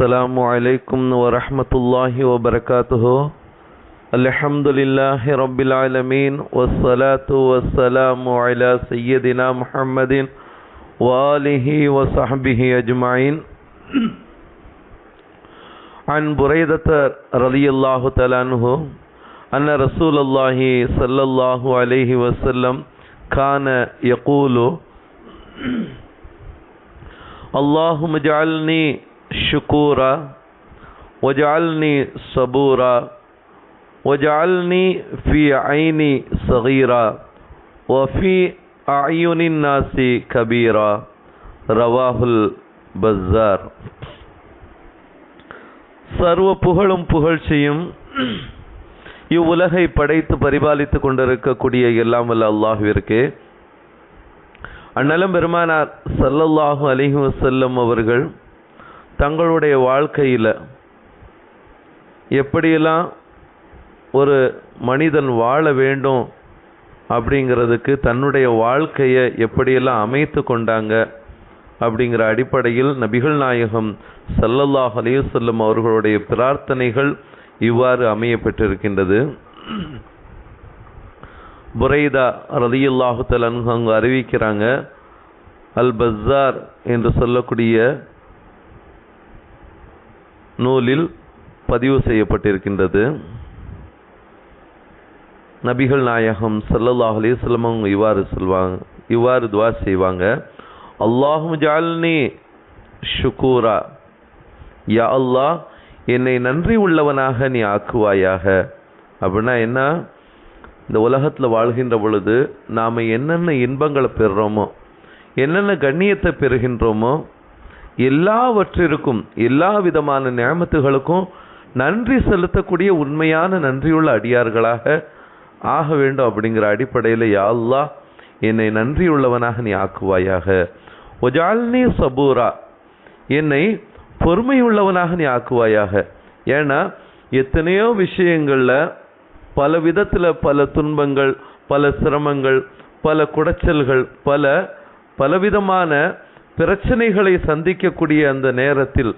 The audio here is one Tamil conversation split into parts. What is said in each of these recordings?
السلام عليكم ورحمة الله وبركاته. الحمد لله رب العالمين والصلاة والسلام على سيدنا محمد وآله وصحبه أجمعين. عن بريدة رضي الله تعالى عنه أن رسول الله صلى الله عليه وسلم كان يقول اللهم اجعلني شكورا واجعلني صبورا واجعلني في عيني صغيرا وفي أعين الناس كبيرا رواه البزار சர்வ புகழும் புகழ்ச்சியும் இவ்வுலகை படைத்து பரிபாலித்துக் கொண்டிருக்கக்கூடிய எல்லாம் வல்ல அல்லாஹுவிற்கு அந்நலம் பெருமானார் சல்லல்லாஹு அலிஹி வசல்லம் அவர்கள் தங்களுடைய வாழ்க்கையில் எப்படியெல்லாம் ஒரு மனிதன் வாழ வேண்டும் அப்படிங்கிறதுக்கு தன்னுடைய வாழ்க்கையை எப்படியெல்லாம் அமைத்து கொண்டாங்க அப்படிங்கிற அடிப்படையில் நபிகள் நாயகம் சல்லல்லாஹ் அலையுசல்லம் அவர்களுடைய பிரார்த்தனைகள் இவ்வாறு அமைய பெற்றிருக்கின்றது. புரைதா ரதியுல்லாஹு தலன் அங்கு அறிவிக்கிறாங்க அல் பஸ்ஸார் என்று சொல்லக்கூடிய நூலில் பதிவு செய்யப்பட்டிருக்கின்றது. நபிகள் நாயகம் சல்லல்லாஹ் அலிஸ்லம் அவங்க இவ்வாறு சொல்வாங்க இவ்வாறு துவா செய்வாங்க. அல்லாஹும் ஜால்னி ஷுக்கூரா யா அல்லாஹ் என்னை நன்றி உள்ளவனாக நீ ஆக்குவாயாக. அப்படின்னா என்ன? இந்த உலகத்தில் வாழ்கின்ற பொழுது நாம் என்னென்ன இன்பங்களை பெறுறோமோ என்னென்ன கண்ணியத்தை பெறுகின்றோமோ எல்லாவற்றிற்கும் எல்லா விதமான நியமத்துகளுக்கும் நன்றி செலுத்தக்கூடிய உண்மையான நன்றியுள்ள அடியார்களாக ஆக வேண்டும் அப்படிங்கிற அடிப்படையில் யாழ்லா என்னை நன்றியுள்ளவனாக நீ ஆக்குவாயாக. ஒஜால்னி சபூரா என்னை பொறுமையுள்ளவனாக நீ ஆக்குவாயாக. ஏன்னா எத்தனையோ விஷயங்களில் பல விதத்தில் பல துன்பங்கள் பல சிரமங்கள் பல குடைச்சல்கள் பல பலவிதமான பிரச்சனைகளை சந்திக்கக்கூடிய அந்த நேரத்தில்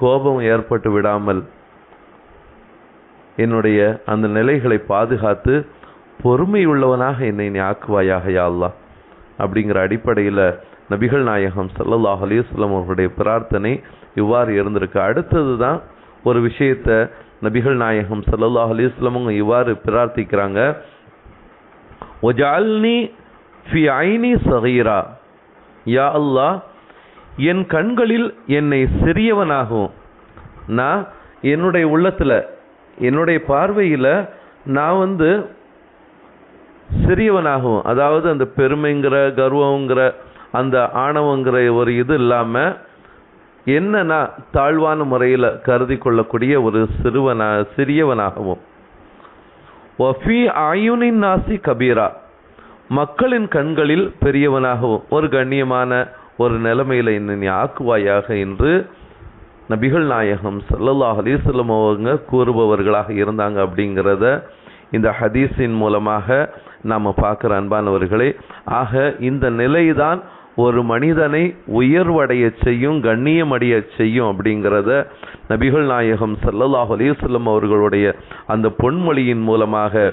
கோபம் ஏற்பட்டு விடாமல் என்னுடைய அந்த நிலைகளை பாதுகாத்து பொறுமையுள்ளவனாக என்னை நீ ஆக்குவாயாக யாழ்லா அப்படிங்கிற அடிப்படையில் நபிகள் நாயகம் சல்லல்லாஹ் அலிஸ்லாம் அவர்களுடைய பிரார்த்தனை இவ்வாறு இருந்திருக்கு. அடுத்தது தான் ஒரு விஷயத்த நபிகள் நாயகம் சல்லல்லாஹ் அலிஸ்லமும் இவ்வாறு பிரார்த்திக்கிறாங்க. ஒஜால்னி ஃபி ஐனி சகீரா யா அல்லாஹ் என் கண்களில் என்னை சிறியவனாகவும் நான் என்னுடைய உள்ளத்தில் என்னுடைய பார்வையில் நான் வந்து சிறியவனாகவும் அதாவது அந்த பெருமைங்கிற கர்வங்கிற அந்த ஆணவங்கிற ஒரு இது இல்லாமல் என்னன்னா தாழ்வான முறையில் கருதி கொள்ளக்கூடிய ஒரு சிறுவனா சிறியவனாகவும். ஒஃபி ஆயுனின் நாசி கபீரா. மக்களின் கண்களில் பெரியவனாகவும் ஒரு கண்ணியமான ஒரு நிலைமையில் என்னை ஆக்குவாயாக என்று நபிகள் நாயகம் சல்லல்லாஹ் அலிஸ்லம் அவங்க கூறுபவர்களாக இருந்தாங்க அப்படிங்கிறத இந்த ஹதீஸின் மூலமாக நாம் பார்க்குற அன்பானவர்களே. ஆக இந்த நிலைதான் ஒரு மனிதனை உயர்வடைய செய்யும் கண்ணியமடைய செய்யும் அப்படிங்கிறத நபிகள் நாயகம் சல்லல்லாஹ் அலிஸ்லம் அவர்களுடைய அந்த பொன்மொழியின் மூலமாக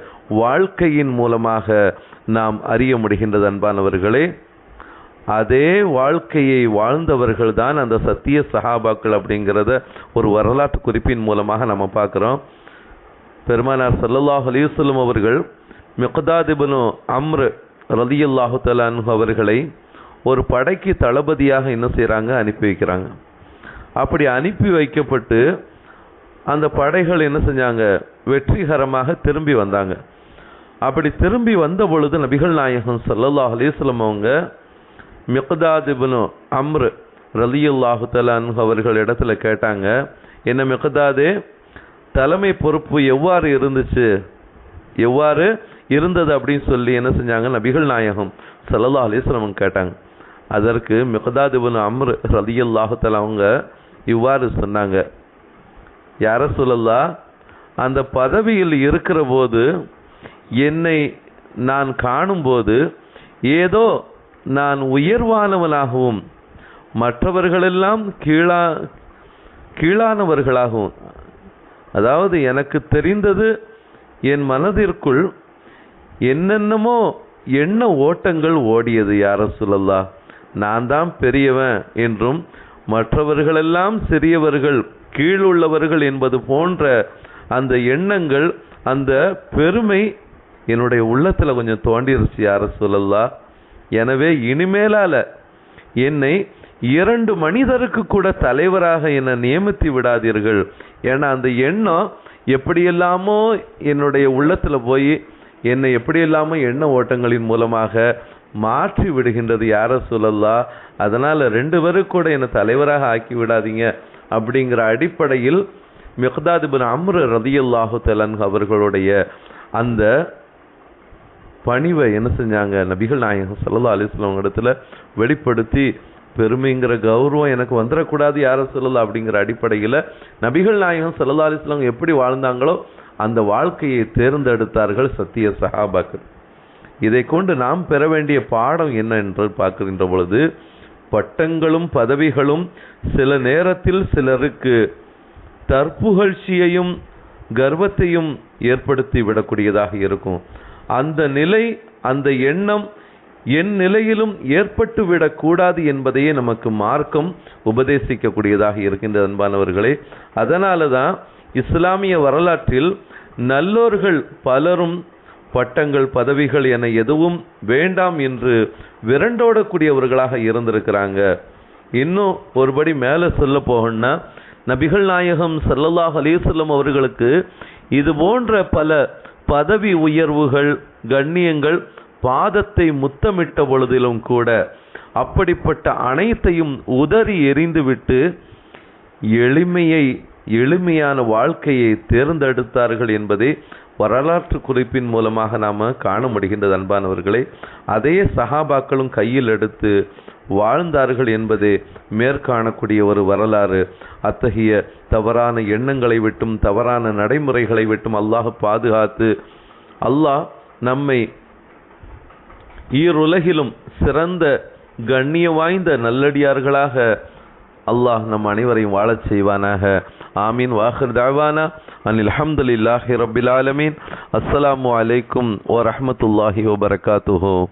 வாழ்க்கையின் மூலமாக நாம் அறிய முடிகின்றது அன்பானவர்களே. அதே வாழ்க்கையை வாழ்ந்தவர்கள் தான் அந்த சத்திய சஹாபாக்கள் அப்படிங்கிறத ஒரு வரலாற்று குறிப்பின் மூலமாக நம்ம பார்க்குறோம். பெருமானார் சல்லல்லாஹ் அலிவல்லம் அவர்கள் மிகதாதிபனு அம்ரு ரதியுல்லாஹு தலான் அவர்களை ஒரு படைக்கு தளபதியாக என்ன செய்கிறாங்க அனுப்பி வைக்கிறாங்க. அப்படி அனுப்பி வைக்கப்பட்டு அந்த படைகள் என்ன செஞ்சாங்க? வெற்றிகரமாக திரும்பி வந்தாங்க. அப்படி திரும்பி வந்த பொழுது நபிகள் நாயகம் சல்லல்லாஹ் அலிஸ்லம் அவங்க மிகதாதிபனு அம்ரு ரலியுல்லாஹு தலான் அவர்கள் இடத்துல கேட்டாங்க என்ன மிகதாதே? தலைமை பொறுப்பு எவ்வாறு இருந்துச்சு? எவ்வாறு இருந்தது? அப்படின்னு சொல்லி என்ன செஞ்சாங்க? நபிகள் நாயகம் சல்லல்லா அலிஸ்லம் கேட்டாங்க. அதற்கு மிகதாதிபன் அம்ரு ரலியுல்லாஹு அவங்க இவ்வாறு சொன்னாங்க. யார சொல்லலா அந்த பதவியில் இருக்கிற போது என்னை நான் காணும்போது ஏதோ நான் உயர்வானவனாகவும் மற்றவர்களெல்லாம் கீழா கீழானவர்களாகவும் அதாவது எனக்கு தெரிந்தது என் மனதிற்குள் என்னென்னமோ எண்ண ஓட்டங்கள் ஓடியது யார சொல்லல்லா நான் தான் பெரியவன் என்றும் மற்றவர்களெல்லாம் சிறியவர்கள் கீழ் உள்ளவர்கள் என்பது போன்ற அந்த எண்ணங்கள் அந்த பெருமை என்னுடைய உள்ளத்தில் கொஞ்சம் தோண்டிருச்சு யார சொல்லலா? எனவே இனிமேலால என்னை இரண்டு மனிதருக்கு கூட தலைவராக என்னை நியமித்து விடாதீர்கள். ஏன்னா அந்த எண்ணம் எப்படியெல்லாமோ என்னுடைய உள்ளத்தில் போய் என்னை எப்படியெல்லாமோ எண்ண ஓட்டங்களின் மூலமாக மாற்றி விடுகின்றது யார சொல்லலா அதனால் ரெண்டு பேரும் கூட என்னை தலைவராக ஆக்கி விடாதீங்க. அப்படிங்கிற அடிப்படையில் மிக்தாத் அம்ர அம்ரு ரதியல்லாஹு தலன் அவர்களுடைய அந்த பணிவை என்ன செஞ்சாங்க நபிகள் நாயகம் சல்லா அலிஸ்லாம் இடத்துல வெளிப்படுத்தி பெருமைங்கிற கௌரவம் எனக்கு வந்துடக்கூடாது யார சொல்லலாம் அப்படிங்கிற அடிப்படையில் நபிகள் நாயகம் சல்லா அலிஸ்லாம் எப்படி வாழ்ந்தாங்களோ அந்த வாழ்க்கையை தேர்ந்தெடுத்தார்கள் சத்திய சஹாபாக்கள். இதை கொண்டு நாம் பெற வேண்டிய பாடம் என்ன என்று பார்க்கின்ற பொழுது பட்டங்களும் பதவிகளும் சில நேரத்தில் சிலருக்கு தற்புகழ்ச்சியையும் கர்வத்தையும் ஏற்படுத்தி விடக்கூடியதாக இருக்கும். அந்த நிலை அந்த எண்ணம் என் நிலையிலும் ஏற்பட்டு விடக்கூடாது என்பதையே நமக்கு மார்க்கம் உபதேசிக்கக்கூடியதாக இருக்கின்ற அன்பானவர்களே. அதனால தான் இஸ்லாமிய வரலாற்றில் நல்லோர்கள் பலரும் பட்டங்கள் பதவிகள் என எதுவும் வேண்டாம் என்று விரண்டோடக்கூடியவர்களாக இருந்திருக்கிறாங்க. இன்னும் ஒருபடி மேலே சொல்ல போகணும்னா நபிகள் நாயகம் சல்லல்லாஹ் அலிசல்லம் அவர்களுக்கு இது போன்ற பல பதவி உயர்வுகள் கண்ணியங்கள் பாதத்தை முத்தமிட்ட பொழுதிலும் கூட அப்படிப்பட்ட அனைத்தையும் உதறி எறிந்துவிட்டு எளிமையை எளிமையான வாழ்க்கையை தேர்ந்தெடுத்தார்கள் என்பதை வரலாற்று குறிப்பின் மூலமாக நாம் காண முடிகின்றது அன்பானவர்களே. அதே சகாபாக்களும் கையில் எடுத்து வாழ்ந்தார்கள் என்பதே மேற்காணக்கூடிய ஒரு வரலாறு. அத்தகைய தவறான எண்ணங்களை விட்டும் தவறான நடைமுறைகளை விட்டும் அல்லாஹ் பாதுகாத்து அல்லாஹ் நம்மை ஈருலகிலும் சிறந்த கண்ணிய வாய்ந்த நல்லடியார்களாக அல்லாஹ் நம் அனைவரையும் வாழச் செய்வானாக. ஆமீன். வாஹர் தாவானா அனில் அஹமதுல்லாஹி ரபில் ஆலமீன். அஸ்லாம் வலைக்கும் ஓ ரஹமத்துல்லாஹி வபரகாத்துஹோ